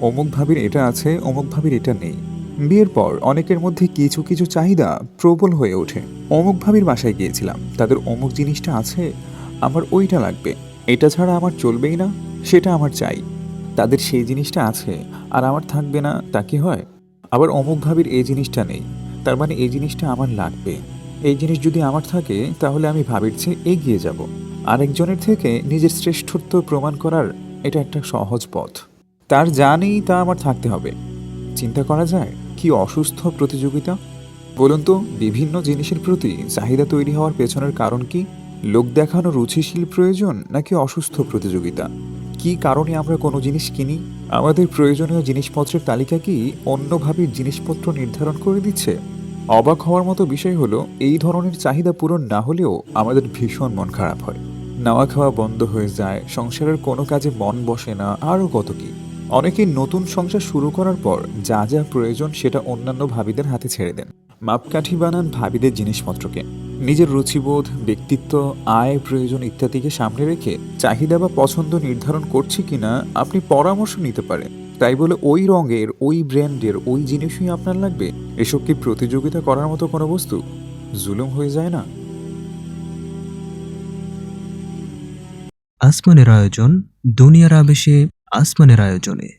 অমুক ভাবির এটা আছে, অমুক ভাবির এটা নেই। বিয়ের পর অনেকের মধ্যে কিছু কিছু চাহিদা প্রবল হয়ে ওঠে। অমুক ভাবির বাসায় গিয়েছিলাম, তাদের অমুক জিনিসটা আছে, আমার ওইটা লাগবে। এটা ছাড়া আমার চলবেই না, সেটা আমার চাই। তাদের সেই জিনিসটা আছে, আর আমার থাকবে না, তা কি হয়? আবার অমুক ভাবির এই জিনিসটা নেই, তার মানে এই জিনিসটা আমার লাগবে। এই জিনিস যদি আমার থাকে, তাহলে আমি ভাবির চেয়ে এগিয়ে যাব। আরেকজনের থেকে নিজের শ্রেষ্ঠত্ব প্রমাণ করার এটা একটা সহজ পথ। তার যা নেই তা আমার থাকতে হবে। চিন্তা করা যায়, কি অসুস্থ প্রতিযোগিতা? বলুন তো, বিভিন্ন জিনিসের প্রতি চাহিদা তৈরি হওয়ার পেছনের কারণ কি? লোক দেখানো রুচিশীল প্রয়োজন নাকি অসুস্থ প্রতিযোগিতা? কি কারণে আমরা কোনো জিনিস কিনি? আমাদের প্রয়োজনীয় জিনিসপত্রের তালিকা কি অন্যভাবে জিনিসপত্র নির্ধারণ করে দিচ্ছে? অবাক হওয়ার মতো বিষয় হলো, এই ধরনের চাহিদা পূরণ না হলেও আমাদের ভীষণ মন খারাপ হয়। নাওয়া খাওয়া বন্ধ হয়ে যায়, সংসারের কোনো কাজে মন বসে না, আরও কত কি? অনেকেই নতুন সংসার শুরু করার পর যা যা প্রয়োজন সেটা অন্যান্য ভাবিদের হাতে ছেড়ে দেন। মাপকাঠি বানান ভাবিদের জিনিসপত্রকে। নিজের রুচিবোধ, ব্যক্তিত্ব, আয়, প্রয়োজন ইত্যাদিকে সামনে রেখে চাহিদা বা পছন্দ নির্ধারণ করছি কিনা আপনি পরামর্শ নিতে পারেন। তাই বলে ওই রঙের, ওই ব্র্যান্ডের, ওই জিনিসই আপনার লাগবে। এসব কি প্রতিযোগিতা করার মতো কোনো বস্তু? জুলুম হয়ে যায় না? আসমানের আয়োজন দুনিয়ার আবেশে আসমানের আয়োজনে।